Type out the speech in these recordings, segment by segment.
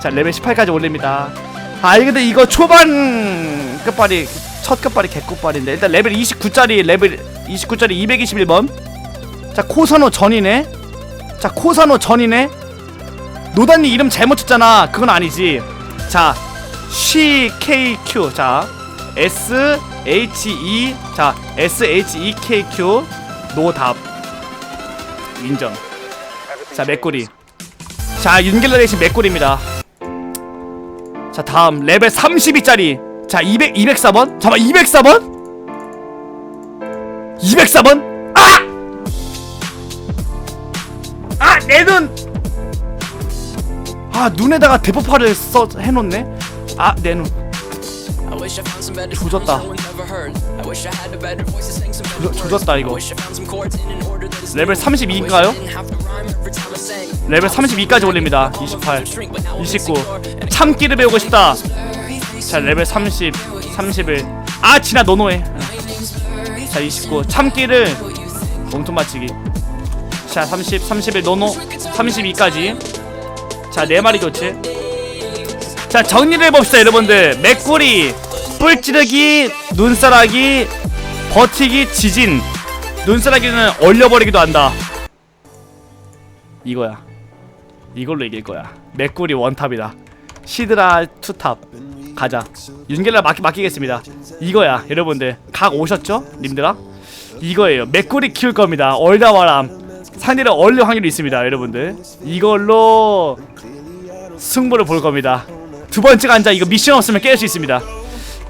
자 레벨 18까지 올립니다. 아 이거 근데 이거 초반 끝발이 첫 끝발이 개끝발인데 일단 레벨 29짜리 레벨 29짜리 221번. 자 코사노 전이네. 자 코사노 전이네. 노단이 이름 잘못 쳤잖아. 그건 아니지. 자 CKQ 자 S H E. 자 S H E K Q. 노답. 인정. 자 맥구리. 자 윤길라 대신 맥구리입니다 자 다음 레벨 32짜리 자 200, 204번 잠깐 204번 204번 아! 아! 내 눈 아 눈에다가 대포파를 써 해놓네 아 내눈 조졌다. 조- 조졌다, 이거. 레벨 32인가요? 레벨 32까지 올립니다. 28 29 참기를 배우고 싶다. 자 레벨 30 31 아 지나 노노해. 자 29 참기를 몸통 맞추기. 자 30 31 노노. 32까지. 자네 마리 좋지 자 정리를 해봅시다 여러분들. 맥구리 뿔찌르기 눈사라기 버티기 지진. 눈사라기는 얼려버리기도 한다. 이거야 이걸로 이길 거야. 맥구리 원탑이다. 시드라 투탑. 가자. 윤길라 맡기, 맡기겠습니다. 이거야 여러분들. 각 오셨죠? 님들아? 이거예요. 맥구리 키울 겁니다. 얼다와람. 산이를 얼릴 확률이 있습니다 여러분들. 이걸로 승부를 볼 겁니다. 두 번째가 앉아 이거 미션 없으면 깰 수 있습니다.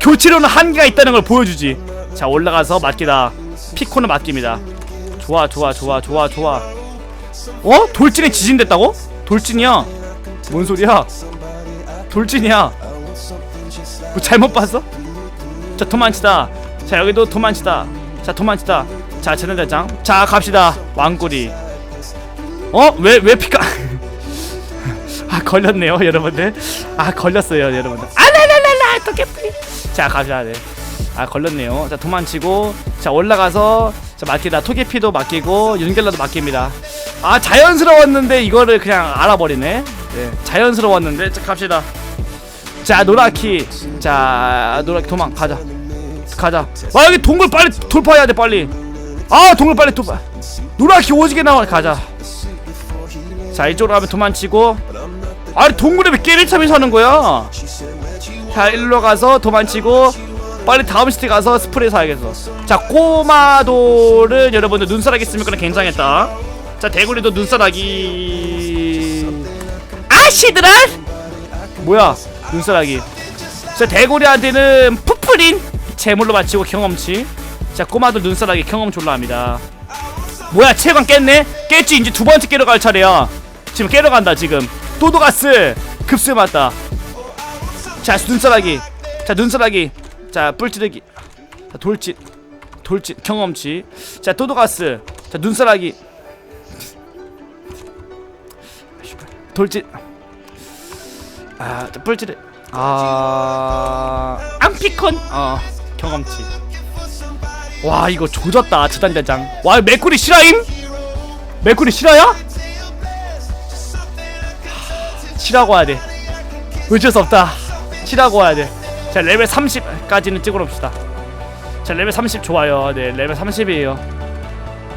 교체로는 한계가 있다는 걸 보여주지. 자 올라가서 맡기다. 피코는 맡깁니다. 좋아 좋아 좋아 좋아 좋아. 어? 돌진에 지진됐다고? 돌진이야. 뭔 소리야? 돌진이야. 뭐 잘못 봤어? 자 도망치다. 자 여기도 도망치다. 자 도망치다. 자 재난대장. 자 갑시다. 왕꾸리. 어? 왜 왜 피카 아 걸렸네요 여러분들. 아 걸렸어요 여러분들. 아라라라라 도깨비 자 갑시다 네. 아 걸렸네요. 자 도망치고. 자 올라가서. 자 맡기다. 토끼피도 맡기고. 윤겔라도 맡깁니다 아 자연스러웠는데 이거를 그냥 알아버리네. 네 자연스러웠는데. 자 갑시다. 자 노라키. 자 노라키 도망 가자. 가자. 아 여기 동굴 빨리 돌파해야 돼 빨리. 아 동굴 빨리 돌파. 노라키 오지게 나와 가자. 자 이쪽으로 가면 도망치고. 아니 동굴에 왜 깨비참이 사는 거야? 자 일로 가서 도망치고. 빨리 다음 시티 가서 스프레이 사야겠어. 자 꼬마돌은 여러분들 눈사라기 쓰면 그냥 굉장했다 자 대구리도 눈사라기. 아시드라 뭐야 눈사라기. 자 대구리한테는 푸프린 재물로 바치고 경험치. 자 꼬마돌 눈사라기 경험 졸라 합니다. 뭐야 체관 깼네? 깼지? 이제 두 번째 깨러 갈 차례야. 지금 깨러 간다 지금. 또도가스 급수에 맞다. 자 눈사라기. 자 눈사라기. 자 뿔찌르기. 자 돌진. 돌진. 경험치. 자 또도가스. 자 눈사라기 돌진 아 자, 뿔찌르 아. 암피콘. 어 경험치. 와 이거 조졌다 지단대장. 와 메꾸리 실화임? 메꾸리 실화야? 치라고 해야 돼. 어쩔 수 없다. 치라고 와야 돼자 레벨 30까지는 찍어놓읍시다. 자 레벨 30 좋아요. 네 레벨 30이에요.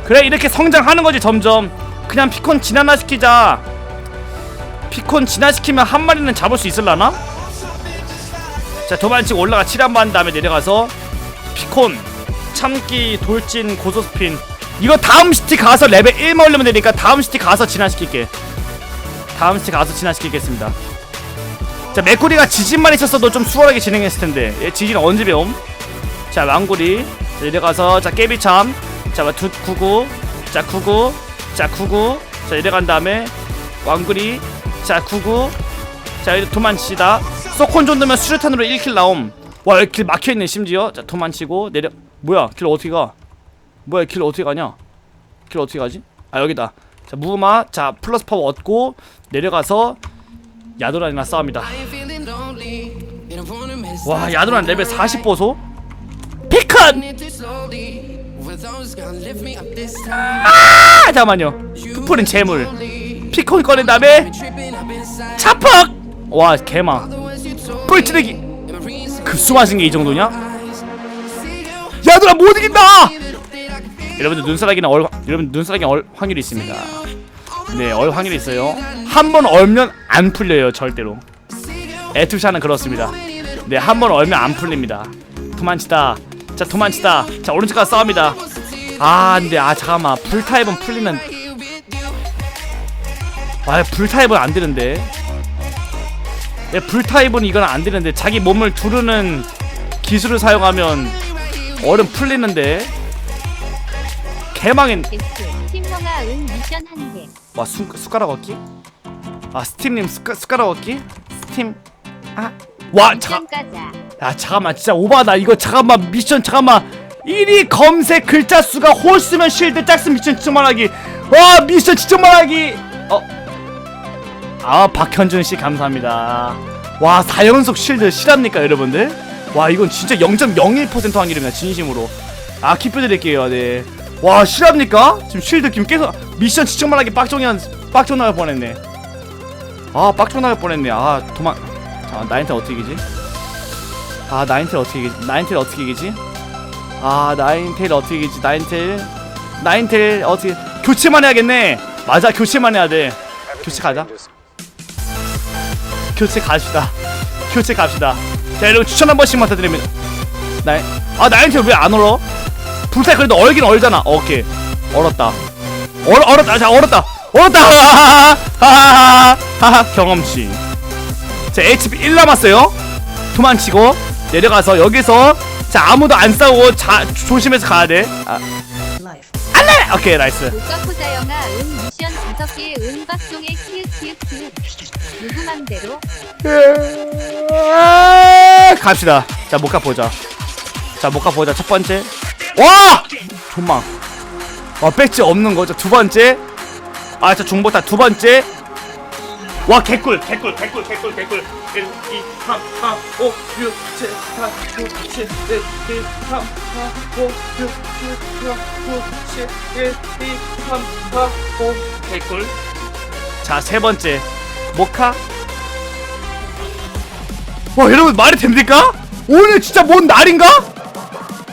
그래 이렇게 성장하는 거지 점점. 그냥 피콘 진화나 시키자 피콘 진화시키면 한 마리는 잡을 수 있을라나? 자 도망치고 올라가 7한 다음에 내려가서 피콘 참기 돌진 고소스핀. 이거 다음 시티 가서 레벨 1만 올리면 되니까 다음 시티 가서 진화시킬게. 다음 시티 가서 진화시키겠습니다. 자 맥구리가 지진만 있었어도 좀 수월하게 진행했을 텐데. 얘 지진 언제 배움? 자 왕구리 자, 내려가서 자 깨비참. 자 두, 구구. 자 구구. 자 구구. 자 내려간 다음에 왕구리 자 구구. 자 여기 도망치다. 소콘 정도면 수류탄으로 1킬 나옴. 와 여기 길 막혀있네 심지어. 자 도망치고 내려 뭐야 길 어떻게 가? 뭐야 길 어떻게 가냐? 길 어떻게 가지? 아 여기다. 자 무마. 자 플러스 파워 얻고 내려가서 야도란이랑 싸웁니다. 와 야도란 레벨 40 보소? 피컨 아 잠깐만요. 푸푸린 재물 피콘 꺼낸 다음에 차퍽 와 개망 뿔찌르기 급수 맞은 게이 정도냐? 야들아 못 이긴다! 여러분들 눈사람이나 얼 여러분 눈사람이 얼 확률이 있습니다. 네, 얼 확률이 있어요. 한 번 얼면 안 풀려요, 절대로. 에투샤는 그렇습니다. 네, 한 번 얼면 안 풀립니다. 도망치다. 자, 도망치다. 자, 오른쪽 가서 싸웁니다. 아, 근데 아 잠깐만. 불타입은 풀리면 아, 불타입은 안 되는데. 네, 불타입은 이건 안 되는데 자기 몸을 두르는 기술을 사용하면 얼음 풀리는데. 개망인 와 숟, 숟가락 얻기? 아 스팀님 숟가, 숟가락 얻기? 스팀 아와 잠깐 야 잠깐만 진짜 오바다 이거 잠깐만 미션 잠깐만 1위 검색 글자 수가 홀수면 실드 짝슨 미션 지정말하기 와 미션 지정말하기 어 아 박현준 씨 감사합니다. 와 4연속 실드 실합니까 여러분들? 와 이건 진짜 0.01% 확률입니다 진심으로. 아 기표 드릴게요 네와 실합니까? 지금 실드 지금 계속 미션 지정말하기 빡종이 한 빡종 나갈 뻔했네. 아 빡종 나갈 뻔했네. 아 도망 자 나인테 어떻게 이기지? 아 나인테일 어떻게 이기지? 나인테일 어떻게 이기지? 아 나인테일 어떻게 이기지? 나인테일 나인테일 어떻게 교체만 해야겠네. 맞아 교체만 해야 돼. 교체 가자 교체 갑시다. 교체 갑시다. 자 여러분 추천 한 번씩만 부탁드립니다 나인 아 나인테일 왜안 얼어? 불살 그래도 얼긴 얼잖아. 오케이. 얼었다. 얼 얼었다. 자 얼었다. 얼었다. 하하하하하 경험치. 자 HP 1 남았어요. 도망치고 내려가서 여기서 자 아무도 안 싸우고 자 조심해서 가야 돼. 아. 오케이 나이스. 미션 은박종의 키읔 키읔 키읔 누구 맘대로 갑시다. 자 목가 보자. 자 목가 보자. 첫 번째. 와! 존망. 와 배지 없는 거죠. 두 번째. 아, 저 중복타 두 번째. 와 개꿀 개꿀 개꿀 개꿀 개꿀 1 2 3 4 5 6 7 8 9 10 1 2 3 4 5 6 7 8 9 10 1 2 3 4 5 개꿀 자 세 번째 모카 와 여러분 말이 됩니까? 오늘 진짜 뭔 날인가?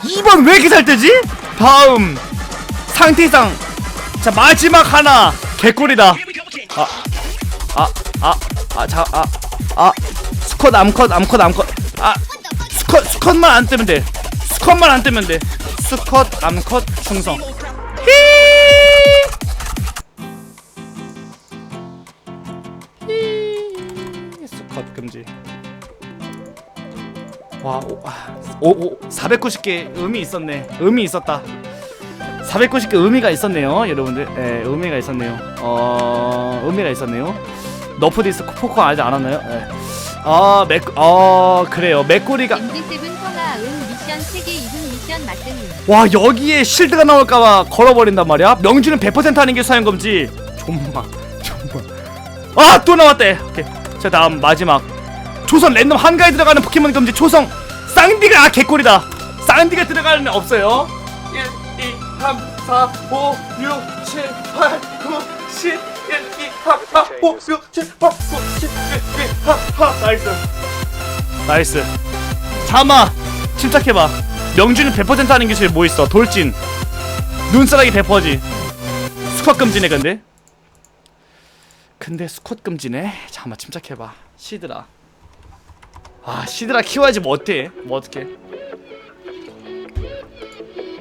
2번 왜 이렇게 잘 뜨지? 다음 상태상 자 마지막 하나 개꿀이다 아 아, 아, 아, 자, 아, 아, 수컷, 암컷, 암컷, 암컷, 아, 수컷, 수컷만 안 뜨면 돼. 수컷만 안 뜨면 돼. 수컷, 암컷, 충성. 와, 오, 아, 오, 오, 490개 의미 있었네. 의미 있었다. 490개 의미가 있었네요, 여러분들. 예, 의미가 있었네요. 어, 의미가 있었네요. 너프 디스 포커 아직 안 왔나요? 예. 아, 맥, 어, 그래요. 맥꼬리가 MD7 형아 응 미션 3개 이분 미션 맞등이 와 여기에 실드가 나올까봐 걸어버린단 말이야. 명주는 100% 하는 게 사용 금지. 존마, 존마. 아 또 나왔대. 오케이. 자 다음 마지막 조선 랜덤 한가에 들어가는 포켓몬 금지 초성 쌍디가 아 개꿀이다. 쌍디가 들어가는 애 없어요. 1, 2, 3, 4, 5, 6, 7, 8, 9, 10, 1, 2, 3, 4, 5, 6, 7, 8, 9, 10, 1, 2, 3, 4. 나이스. 나이스. 잠아 침착해봐 명준이 100% 하는 기술 뭐 있어 돌진 눈사람이 100%지 스쿼트 금지네 근데 근데 스쿼트 금지네 잠깐만 침착해봐 시드라 아 시드라 키워야지 뭐 어때? 뭐 어떡해?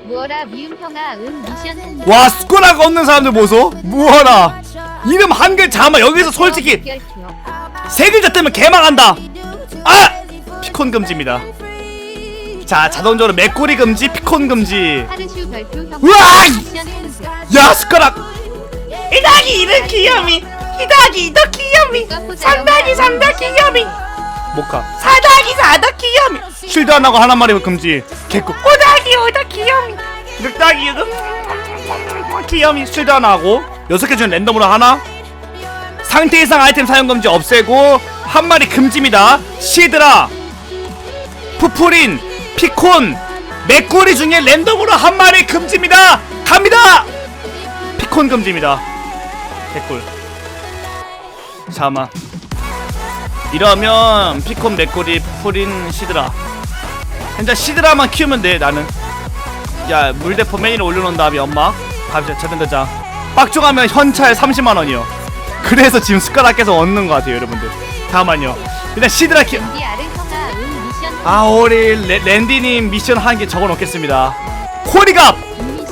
무어라 미음 형아 응 미션 한개 와 스쿼트가 없는 사람들 보소? 무어라. 이름 한글 잠깐만 여기서 솔직히 세 글자 뜨면 개망한다. 아! 피콘 금지입니다. 자 자동적으로 맥꼬리 금지 피콘 금지. 하르슈 별표 형아 야 숟가락. 이다기 이는 귀염이. 이다기 이더 귀염이. 삼다기 삼다 귀염이 모카 사다기 사다 귀염이 쉴드 안 하고 하나 말이 금지. 개꿀. 오다기 오다 귀염이 늑다기 음, 귀염이 쉴드 안 하고 여섯 개 중에 랜덤으로 하나? 상태 이상 아이템 사용 금지 없애고 한 마리 금지입니다. 시드라 푸푸린 피콘. 맥꼬리 중에 랜덤으로 한 마리 금지입니다. 갑니다! 피콘 금지입니다. 개꿀. 잠깐만 이러면 피콘 맥꼬리 푸린 시드라. 현재 시드라만 키우면 돼 나는. 야 물대포 메인을 올려놓은 다음에 엄마 갑자기 차단대장 빡종하면 현찰 30만원이요. 그래서 지금 숟가락 깨서 얻는 것 같아요 여러분들. 다음만요. 일단 시드라 키 랜디 아르 성아 응 미션 아 우리 레, 랜디님 미션 한 개 적어놓겠습니다. 코리갑! 김미신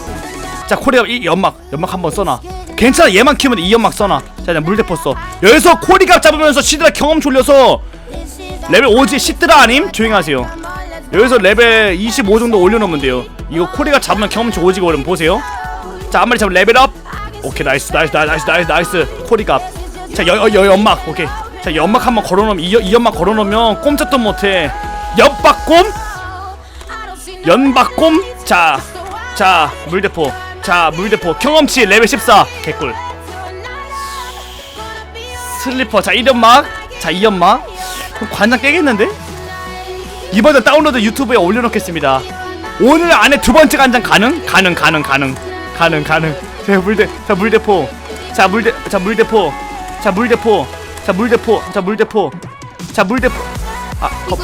자 코리갑 이 연막. 연막 한번 써놔. 괜찮아 얘만 키우면 돼, 이 연막 써놔 자 이제 물대포 써 여기서 코리갑 잡으면서 시드라 경험 졸려서 레벨 5지 시드라 아님? 조용히 하세요. 여기서 레벨 25 정도 올려놓으면 돼요. 이거 코리갑 잡으면 경험치 오지고 그러면 보세요. 자 한 마리 잡으면 레벨업. 오케이 나이스 나이스 나이스 나이스 나이스 코리갑 자여 여 연막. 오케이. 자 연막 한번 걸어놓으면 이, 이 연막 걸어놓으면 꼼짝도 못해. 연박꼼? 연박꼼? 자, 자 물대포. 자 물대포. 경험치 레벨 14 개꿀 슬리퍼. 자 1연막. 자 2연막. 그럼 관장 깨겠는데? 이번에 다운로드 유튜브에 올려놓겠습니다. 오늘 안에 두 번째 관장 가능? 가능 가능 가능. 가능 가능. 자 물대 자 물대포. 자 물대 자 물대포. 자 물대포. 자 물대포. 자 물대포. 자 물대포. 아 거,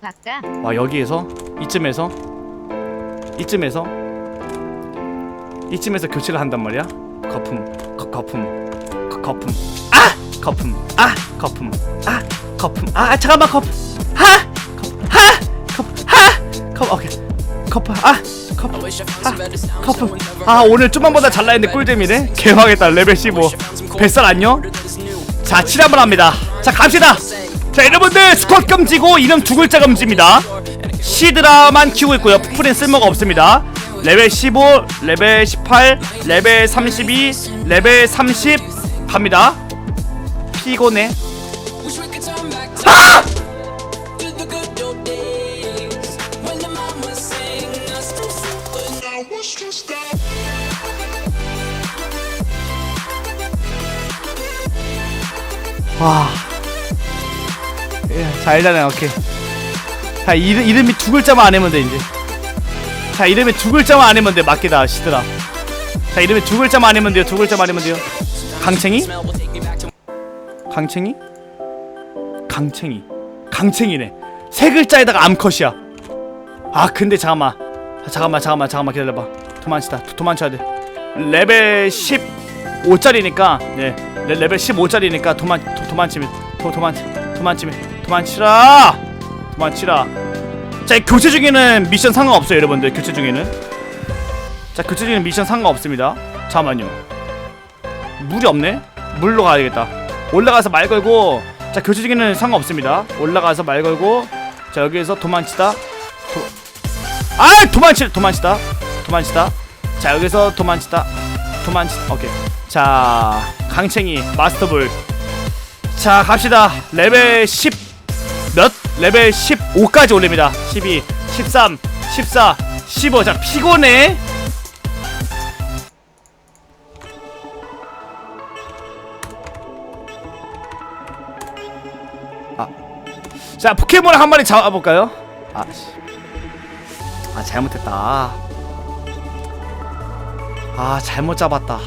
바까 와 여기에서? 이쯤에서? 이쯤에서? 이쯤에서 교체를 한단 말이야? 거품. 거, 거품 거, 거품. 아! 거품. 아! 거품. 아! 거품. 아! 잠깐만 거품. 하! 거품 하! 거품. 하! 거품. 오케이. 거품. 아! 거품. 아 거품. 아 오늘 좀만보다 잘라 했는데 꿀잼이네. 개망했다 레벨 15 뱃살 안녕? 자, 7 한번 합니다. 자, 갑시다. 자, 여러분들 스쿼트 금지고 이름 두 글자 금지입니다. 시드라만 키우고 있고요. 푸푸린 쓸모가 없습니다. 레벨 15, 레벨 18, 레벨 32, 레벨 30 갑니다. 피곤해. 아! 와. 예, 자, 일단은 오케이. 자, 이름, 이름이 두 글자만 안 하면 돼, 이제. 자, 이름이 두 글자만 안 하면 돼, 맞게다, 시드라. 자, 이름이 두 글자만 안 하면 돼요, 두 글자만 하면 돼요. 강챙이? 강챙이? 강챙이. 강챙이네. 세 글자에다가 암컷이야. 아, 근데 잠깐만. 아, 잠깐만, 잠깐만, 잠깐만 기다려봐. 도망치다. 도, 도망쳐야 돼. 레벨 15짜리니까, 네. 레, 레벨 15짜리니까 도망, 도, 도망치면, 도, 도망치, 도망치면, 도망치라! 도망치라. 자, 교체 중에는 미션 상관없어요, 여러분들. 교체 중에는. 자, 교체 중에는 미션 상관없습니다. 잠깐만요. 물이 없네? 물로 가야겠다. 올라가서 말 걸고 자 교체 중에는 상관없습니다. 올라가서 말 걸고 자 여기에서 도망치다. 도... 아 도망치 도망치다. 도망치다. 자 여기서 도망치다. 도망치 오케이. 자 강챙이 마스터볼. 자 갑시다. 레벨 10 몇? 레벨 15까지 올립니다. 12 13 14 15자 피곤해 자 포켓몬을 한 마리 잡아볼까요? 아, 씨. 아 잘못했다. 아 잘못 잡았다.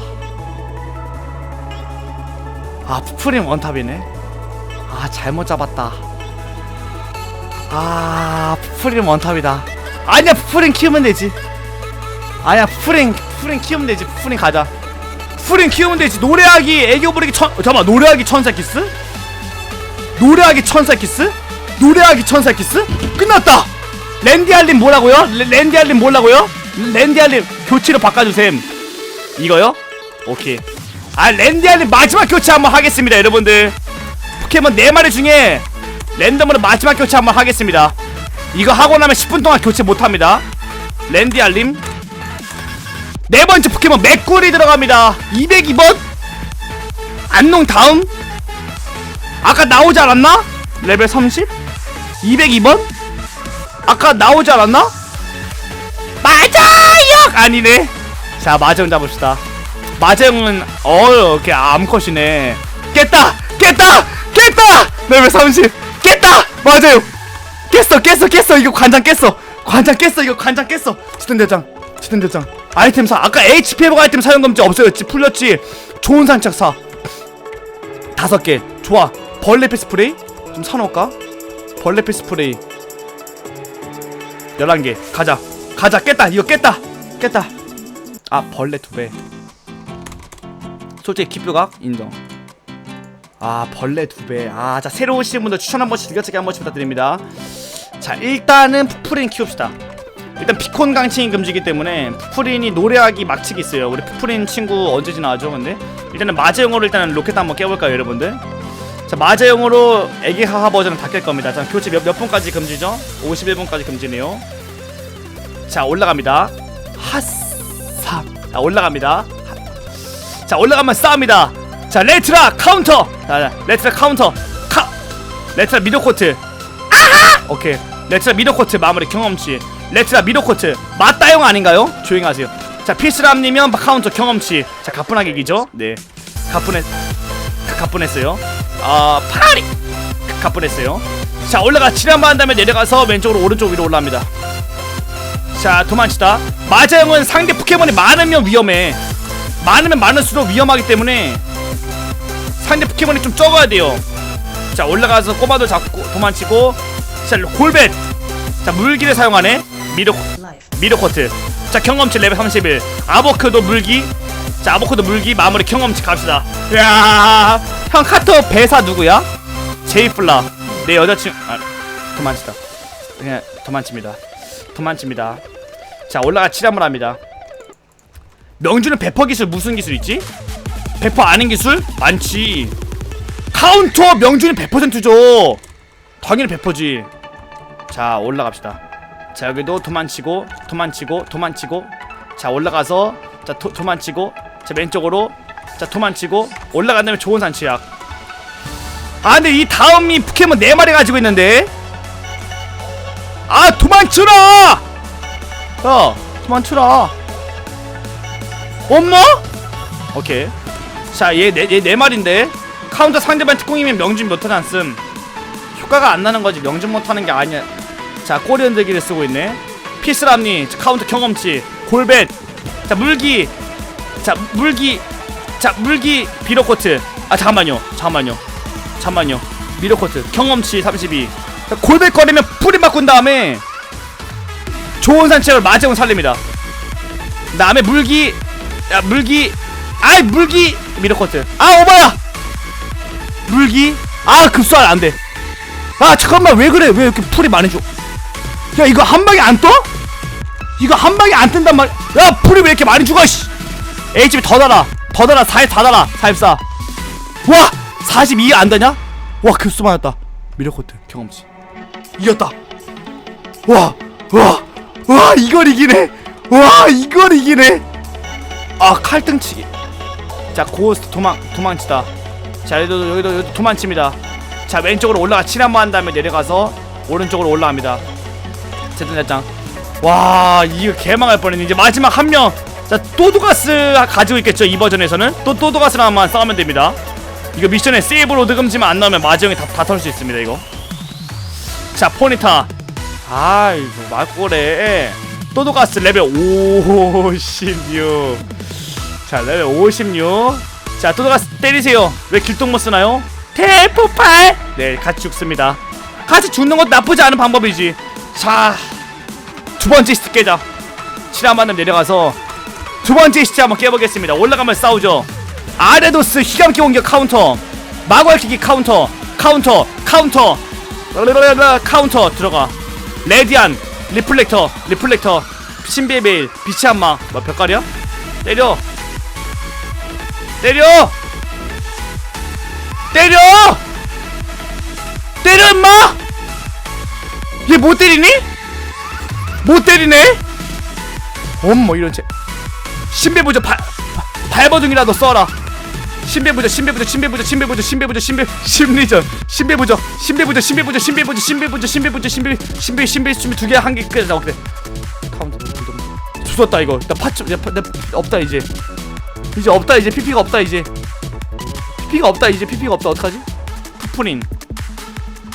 아 푸프림 원탑이네. 아 잘못 잡았다. 아 푸프림 원탑이다. 아니야 푸프림 키우면 되지. 아니야 푸프림 푸프림 키우면 되지. 푸프림 가자. 푸프림 키우면 되지. 노래하기 애교 부리기 천 잠깐만 노래하기 천사 키스? 노래하기 천사 키스? 노래하기 천사 키스? 끝났다! 랜디 알림 뭐라고요? 레, 랜디 알림 뭐라고요? 랜디 알림 교체로 바꿔주셈 이거요? 오케이 아 랜디 알림 마지막 교체 한번 하겠습니다 여러분들 포켓몬 4마리 중에 랜덤으로 마지막 교체 한번 하겠습니다 이거 하고 나면 10분 동안 교체 못합니다 랜디 알림 네 번째 포켓몬 맥꿀이 들어갑니다 202번 안농 다음 아까 나오지 않았나? 레벨 30? 202번? 아까 나오지 않았나? 맞아요! 아니네. 자, 마정 잡읍시다. 마정은, 어우, 이렇게 암컷이네. 깼다! 깼다! 깼다! 레벨 30! 깼다! 맞아요! 깼어, 깼어, 깼어! 이거 관장 깼어! 관장 깼어! 이거 관장 깼어! 지든 대장! 지든 대장! 아이템 사! 아까 HP 회복 아이템 사용 금지 없어졌지? 풀렸지? 좋은 산책 사! 다섯 개 좋아 벌레 패 스프레이 좀 사놓을까? 벌레 패 스프레이. 11개. 가자. 가자. 깼다. 이거 깼다. 깼다. 아 벌레 두배. 솔직히 기표각? 인정. 아 벌레 두배아 자 새로 오신 분들 추천 한 번씩 즐겨찾기 한 번씩 부탁드립니다. 자 일단은 푸프린 키웁시다. 일단 비콘 강칭이 금지기 때문에 푸프린이 노래하기 막치기 있어요. 우리 푸프린 친구 언제 지나가죠 근데? 일단은 마제용어로 일단은 로켓 한번 깨볼까요 여러분들 자 마제용어로 애기 하하 버전은 다 깰 겁니다. 자 교체 몇, 몇 분까지 금지죠? 51분까지 금지네요. 자 올라갑니다. 핫삼 자 올라갑니다. 하- 자 올라가면 싸웁니다. 자 레트라 카운터. 자 자, 레트라 카운터. 카. 레트라 미도코트. 아하! 오케이. 레트라 미도코트 마무리 경험치. 레트라 미도코트. 맞다용 아닌가요? 조용히 하세요. 자 필스람님이면 카운터 경험치. 자 가뿐하게 이기죠? 네. 가뿐했 가- 가뿐했어요 아 파리! 가- 가뿐했어요. 자 올라가 칠한번 한 다음에 내려가서 왼쪽으로 오른쪽 위로 올라갑니다. 자 도망치다. 마자형은 상대 포켓몬이 많으면 위험해. 많으면 많을수록 위험하기 때문에 상대 포켓몬이 좀 적어야 돼요. 자 올라가서 꼬마도 잡고 도망치고 자 골벳! 자 물기를 사용하네. 미로 미로코트. 자 경험치 레벨 31 아보크도 물기. 자 아보크도 물기. 마무리 경험치 갑시다. 야 형 카터 배사 누구야? 제이플라. 내 여자친구 아 도망치다. 그냥 도망칩니다. 도망칩니다. 자 올라가 칠함을 합니다. 명주는 배퍼 기술 무슨 기술 있지? 배퍼 아는 기술? 많지. 카운터 명준이 100%죠 당연히 100%지. 자 올라갑시다. 자 여기도 도망치고 도망치고 도망치고. 자 올라가서 자 도, 도망치고. 자 왼쪽으로 자 도망치고 올라간 다음에 좋은 산치약. 아 근데 이 다음이 포켓몬 4마리 가지고 있는데. 아 도망쳐라! 야 도망쳐라. 엄마? 오케이. 자얘네얘네 마리인데 카운터 상대방 특공이면 명중 못하지 않음. 효과가 안 나는 거지. 명중 못하는 게 아니야. 자 꼬리 흔들기를 쓰고 있네. 피스람니 자, 카운터 경험치 골벳. 자 물기. 자 물기 자 물기 비로코트. 아 잠깐만요 잠깐만요 잠깐만요. 미로코트. 경험치 32 자, 골벳 거리면 뿌리 바꾼 다음에 좋은 산책을 마재원 살립니다. 다음에 물기 야 물기 아이 물기 미로코트. 아 오바야! 물기? 아 급수할 안돼. 아 잠깐만 왜 그래? 왜 이렇게 풀이 많이 줘야 이거 한 방에 안 떠? 이거 한 방에 안 뜬단 말야 풀이 왜 이렇게 많이 죽어 씨? H비 더 달아 더 달아 44 달아 44 와 42가 안 되냐? 와 급수 많았다 미러코트 경험치 이겼다 와 와, 와, 이걸 이기네. 와, 이걸 이기네. 아, 칼등치기. 자, 고스트 도망, 도망치다. 자, 여기도, 여기도, 여기도 도망칩니다. 자, 왼쪽으로 올라가 칠 한번 한 다음에 내려가서 오른쪽으로 올라갑니다. 제tun자짱. 와, 이거 개망할 뻔했네. 이제 마지막 한 명. 자, 또도가스 가지고 있겠죠, 이 버전에서는. 또 또도가스랑만 싸우면 됩니다. 이거 미션에 세이브 로드 금지만 안 나오면 마지형이 다, 다털수 있습니다, 이거. 자, 포니타. 아이고 막고래 또도가스 레벨 56. 자 레벨 56. 자 또도가스 때리세요. 왜 길동 못 쓰나요? 대폭발. 네 같이 죽습니다. 같이 죽는 것도 나쁘지 않은 방법이지. 자 두 번째 깨자. 칠한만점 내려가서 두 번째 시트 한번 깨보겠습니다. 올라가면 싸우죠. 아레도스 휘감기 공격 카운터. 마구알키기 카운터. 카운터. 카운터. 라라라라 카운터 들어가. 레디안 리플렉터 리플렉터 신비의 베일 빛의 한마 뭐 벽가리야? 때려 때려 때려 때려 임마 얘 못 때리니? 못 때리네 엄뭐 이런 체 신비부저 발 발버둥이라도 써라 신배부저 신배부저 신배부저 신배부저 신배부저 신배 심리전 신배부저 신배부저 신배부저 신배부저 신배부저 신배부저 신배 신배 신배 신배 두개 한개 끝. 오케이. 카운트. 죽었다 이거. 나 파츠 내, 파- 내 없다 이제. 이제 없다 이제 PP가 없다 이제. PP가 없다 이제 PP가 없다 어떡하지? 푸푸린.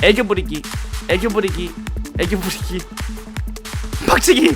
애교 부리기. 애교 부리기. 애교 부리기. 막치기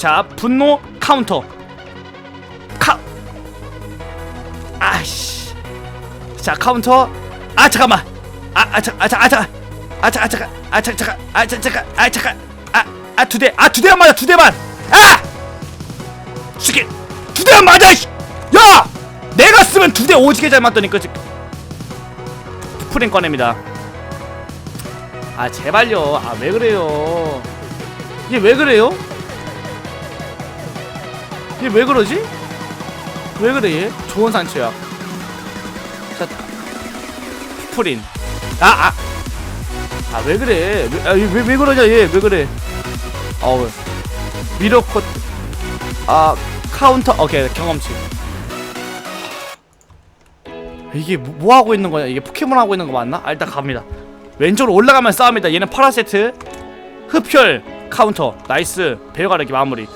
자 분노 카운터. 카. 아씨. 자 카운터. 아 잠깐만. 아아 잠깐. 아 대만 맞아 두 대만. 아! 죽게 두 대만 맞아 씨. 야! 내가 쓰면 두 대 오지게 잘 맞더니까 프린 꺼냅니다. 아 제발요. 아 왜 그래요? 얘왜 그래요 얘 왜 그러지? 왜 그래 얘? 좋은 상처야. 자 프린. 아아 아 왜 그래? 왜왜 왜, 왜 그러냐 얘? 왜 그래? 어우 미러컷. 아 카운터 오케이 경험치. 이게 뭐, 뭐 하고 있는 거냐? 이게 포켓몬 하고 있는 거 맞나? 아 일단 갑니다. 왼쪽으로 올라가면 싸웁니다. 얘는 파라세트 흡혈 카운터. 나이스. 배가르기 마무리.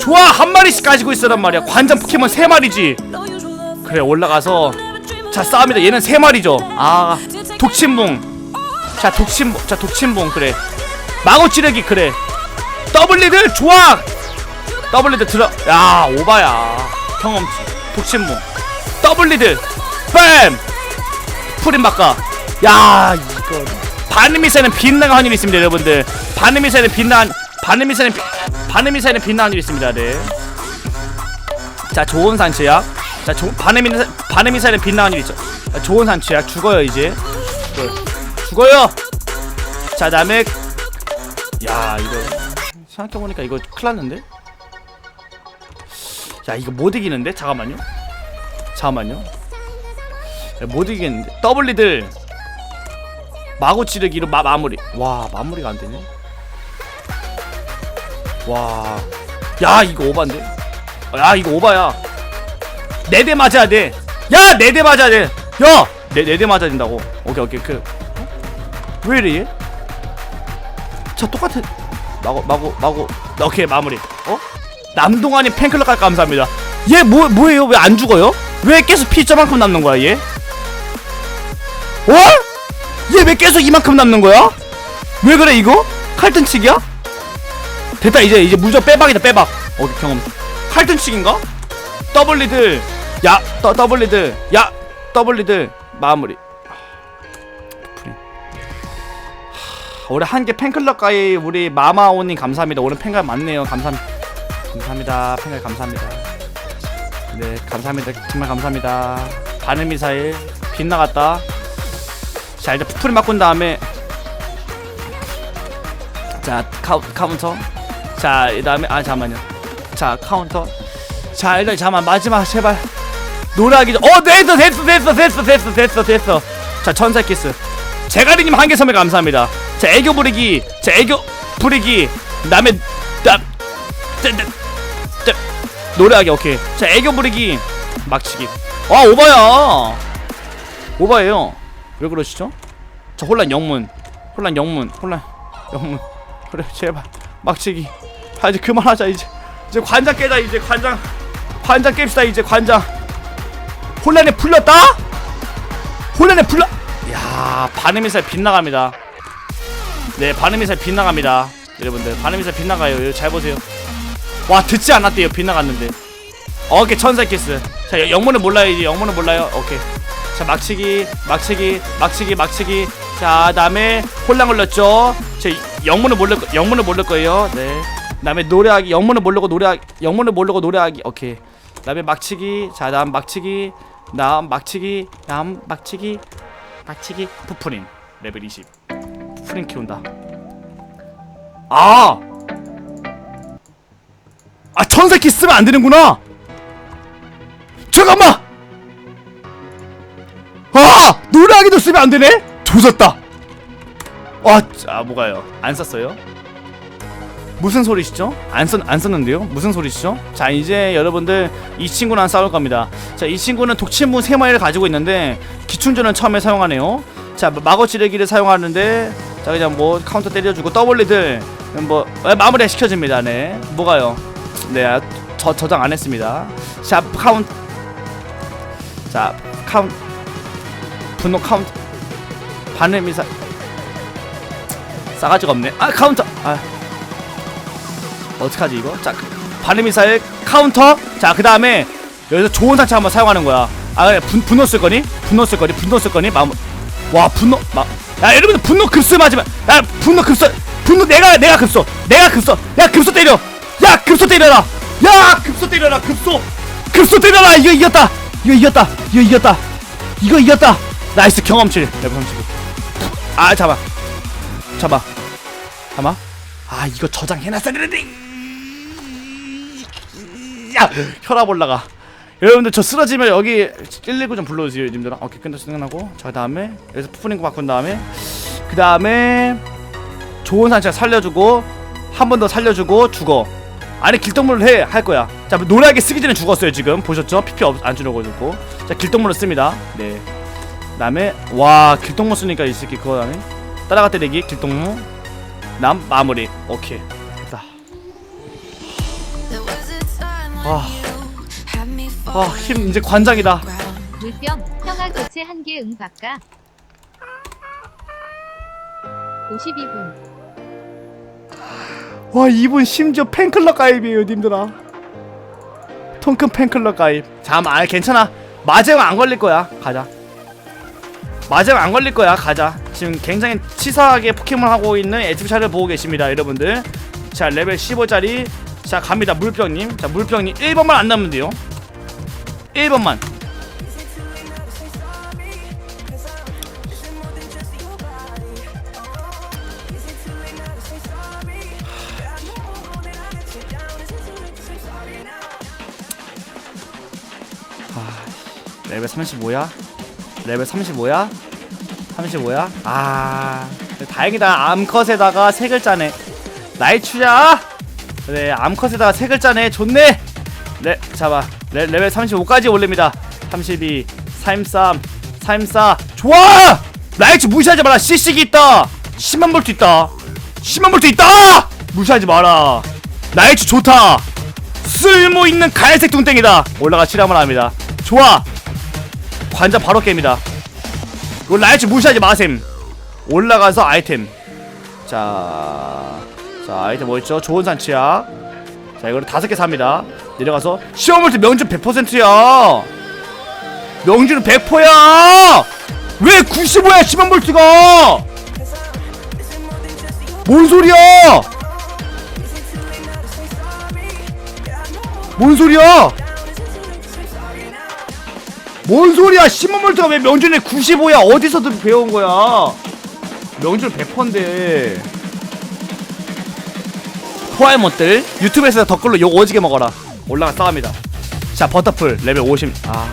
좋아. 한 마리씩 가지고 있어란 말이야. 관전 포켓몬 세 마리지. 그래 올라가서. 자 싸웁니다. 얘는 세 마리죠. 아 독침봉. 자 독침봉 자 독침봉. 그래. 마고 찌르기 그래. 더블리드 좋아. 더블리드 들어. 야 오바야. 경험치. 독침봉. 더블리드. 뱀! 프린 바까 야 이거. 바느미사는 빛나가 확률이 있습니다 여러분들. 바느미사는 빛나 바느미사는 바느미사는 빛나 확률이 있습니다. 네 자 좋은 산치야. 자 조, 바느미사 바느미사는 빛나 확률이 있죠. 자, 좋은 산치야. 죽어요 이제. 죽어요, 죽어요! 자 다음에 야 이거 생각해보니까 이거 큰일 났는데? 야 이거 못 이기는데? 잠깐만요. 잠깐만요. 야, 못 이기겠는데? 더블리들! 마구 찌르기로 마, 마무리. 와 마무리가 안 되네 와 야 이거 오바인데 야 이거 오바야 네 대 맞아야 돼 야 네 대 맞아야 돼 야네 대 맞아야 된다고 오케이 오케이 그 왜 이래 얘? 자 똑같은 마구 마구 마구 오케이 마무리 어? 남동안이 팬클럽까지 감사합니다 얘 뭐 뭐예요 왜 안 죽어요? 왜 계속 피자만큼 남는 거야 얘? 어? 얘 왜 계속 이만큼 남는 거야? 왜 그래 이거? 칼등치기야? 됐다 이제 이제 무조건 빼박이다 빼박. 오케이 경험? 칼등치기인가? 더블 리들. 야 더, 더블 리들. 야 더블 리들. 마무리. 프린. 하, 올해 한개 팬클럽 가입 우리 마마오님 감사합니다. 오늘 팬가 많네요. 감사합니다 감사합니다. 팬가 감사합니다. 네 감사합니다. 정말 감사합니다. 바늘미사일 빗나갔다. 자 일단 풀이 바꾼 다음에 자 카우, 카운터 자이 다음에 아 잠깐만요. 자 카운터. 자 일단 잠깐 마지막 제발. 노래하기 전- 어 됐어 됐어 됐어 됐어 됐어 됐어 됐어. 자 천사 키스. 제가리님 한개 선물 감사합니다. 자 애교 부리기 자 애교 부리기 남의 남 짠, 짠, 짠. 노래하기 오케이. 자 애교 부리기 막치기. 아 오바야. 오바예요. 왜 그러시죠? 자 혼란 영문. 혼란 영문 혼란 영문. 그래 제발. 막치기 아 이제 그만하자 이제. 이제 관장 깨자 이제 관장. 관장 깹시다 이제 관장. 혼란에 풀렸다? 혼란에 풀려 야 반음미사일 빗나갑니다. 네 반음미사일 빗나갑니다. 여러분들 반음미사일 빗나가요. 잘 보세요. 와 듣지 않았대요 빗나갔는데. 오케이 천사 키스. 자 여- 영문을 몰라요 이제 영문을 몰라요. 오케이. 자 막치기 막치기 막치기 막치기. 자 다음에 혼란 걸렸죠? 제 영문을 모를 거- 영문을 모를 거예요. 네 다음에 노래하기 영문을 모르고 노래하기 영문을 모르고 노래하기 오케이. 다음에 막치기 자 다음 막치기 다음 막치기 다음 막치기 막치기 푸프린. 레벨 20 푸프린 키운다. 아! 아 천사키 쓰면 안 되는구나! 잠깐만! 아! 노래하기도 쓰면 안 되네? 조졌다. 아, 자 뭐가요? 안 썼어요 무슨 소리시죠? 안, 썼, 안 썼는데요? 무슨 소리시죠? 자 이제 여러분들 이 친구랑 싸울 겁니다. 자 이 친구는 독침부 3마리를 가지고 있는데 기충전을 처음에 사용하네요. 자 마거 지르기를 사용하는데 자 그냥 뭐 카운터 때려주고 더블리들 뭐 에, 마무리 시켜줍니다. 네. 뭐가요? 네 저, 저장 안 했습니다. 자 카운트 자 카운트 분노 카운트 바늘 미사 싸가지가 없네. 아 카운터! 아 어떡하지 이거? 자 바늘 미사일 카운터. 자그 다음에 여기서 좋은 상체 한번 사용하는 거야. 아 그래 분, 분노 쓸 거니? 분노 쓸 거니? 분노 쓸 거니? 마음 와 분노 막야 여러분들 분노 급수 맞으면 야 분노 급수 분노 내가 내가 급소 내가 급소 야 급소 때려. 야 급소 때려라. 야 급소 때려라 급소 급소 때려라 이거 이겼다. 이거 이겼다 이거 이겼다. 이거 이겼다. 나이스 경험치. 레벨 39. 아 잡아. 잡아. 잠아. 아 이거 저장해놨어야 되는데 야 혈압 올라가. 여러분들 저 쓰러지면 여기 119 좀 불러주세요 님들아 오케이 끝났어 끝나고. 자그 다음에 여기서 푸푸링거 바꾼 다음에. 그 다음에 좋은 산책 살려주고 한 번 더 살려주고 죽어. 아니 길동물을 해할 거야. 자 노랗게 쓰기 전에 죽었어요 지금. 보셨죠? 피피 없, 안 주려고 해주고. 자 길동물을 씁니다. 네. 그다음에 와 길동무 쓰니까 이 새끼 그거 다음에 따라가 때리기 길동무. 남 마무리. 오케이 됐다 아, 아, 힘 이제 관장이다. 물병 평화 교체 한 개응 바까 52분 와, 이분 심지어 팬클럽 가입이에요, 님들아. 통큰 팬클럽 가입. 잠, 아, 괜찮아. 마제가 안 걸릴 거야. 가자. 마제가 안 걸릴 거야. 가자. 지금 굉장히 치사하게 포켓몬 하고 있는 에티브샤를 보고 계십니다, 여러분들. 자, 레벨 15짜리. 자, 갑니다, 물병님. 자, 물병님 1번만 안 남으면 돼요. 1번만. 레벨 35야? 레벨 35야? 35야? 아 다행이다 암컷에다가 세 글자네 나이 추자 그래 암컷에다가 세 글자네. 좋네. 레 잡아. 레, 레벨 35까지 올립니다. 32 33 34 좋아! 라이츠 무시하지 마라. CC기 있다. 10만 볼트 있다. 10만 볼트 있다! 무시하지 마라. 라이츠 좋다. 쓸모 있는 갈색 뚱땡이다. 올라가 치라만 합니다. 좋아. 관자 바로 깹니다. 이거 라이츠 무시하지 마셈. 올라가서 아이템. 자, 자 아이템 뭐 있죠? 좋은 산치야. 자 이거를 다섯 개 삽니다. 내려가서 시어물트 명중 100%야. 명중은 100%야. 왜 95야 10만 볼트가? 뭔 소리야? 뭔 소리야? 뭔 소리야? 10만 볼트가 왜 명준에 95야? 어디서도 배운 거야. 명준 100%인데 포알 못들 유튜브에서 댓글로 욕 오지게 먹어라. 올라가 싸웁니다. 자 버터풀 레벨 50 아.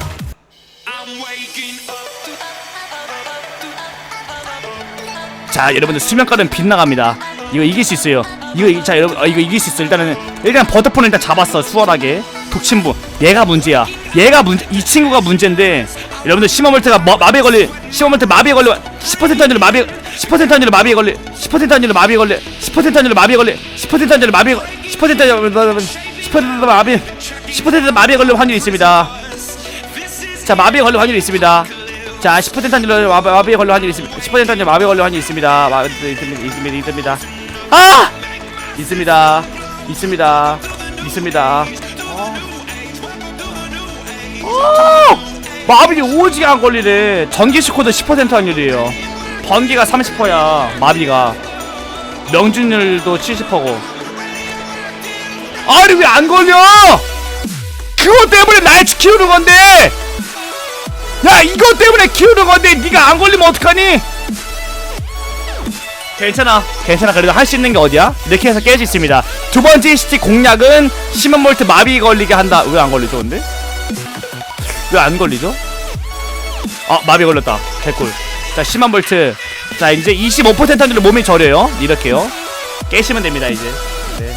자 여러분들 수면가는 빗나갑니다. 이거 이길 수 있어요. 이거 이- 자 여러분 어, 이거 이길 수 있어 일단은 일단 버터풀은 일단 잡았어. 수월하게. 독침부. 얘가 문제야. 얘가 문제 이 친구가 문제인데 여러분들 시마멀트가 마, 마비에 걸리 시마멀트 마비에 걸려 10% 확률로 마비 10% 확률로 마비에 걸리 10% 확률로 마비에 걸리 10% 확률로 마비에 걸리 10% 확률로 마비에 걸- 10% 확률로 10% 마비 10% 마비에 걸릴 확률이 있습니다 자 마비에 걸릴 확률이 있습니다 자 10% 확률로 마비, 마비에 걸릴 확률이 있습니다 10% 확률로 마비에 걸릴 확률이 있습니다 마, 있습니다 있습니다 있습니다 아 있습니다 있습니다 있습니다 어, 마비 오지게 안 걸리네 전기식 코드 10% 확률이에요. 번개가 30%야 마비가. 명중률도 70%고. 아니 왜 안 걸려? 그거 때문에 날 키우는 건데! 야 이거 때문에 키우는 건데 네가 안 걸리면 어떡하니? 괜찮아. 괜찮아. 그래도 할 수 있는 게 어디야? 이렇게 해서 깰 수 있습니다. 두 번째 시티 공략은 10만 볼트 마비 걸리게 한다. 왜 안 걸리죠 근데 왜 안 걸리죠 아 마비 걸렸다 개꿀 자 10만 볼트 자 이제 25% 확률로 몸이 저려요 이렇게요 깨시면 됩니다 이제 네.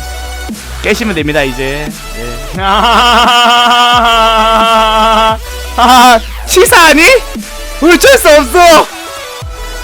깨시면 됩니다 이제. 네. 아, 치사하니? 어쩔 수 없어.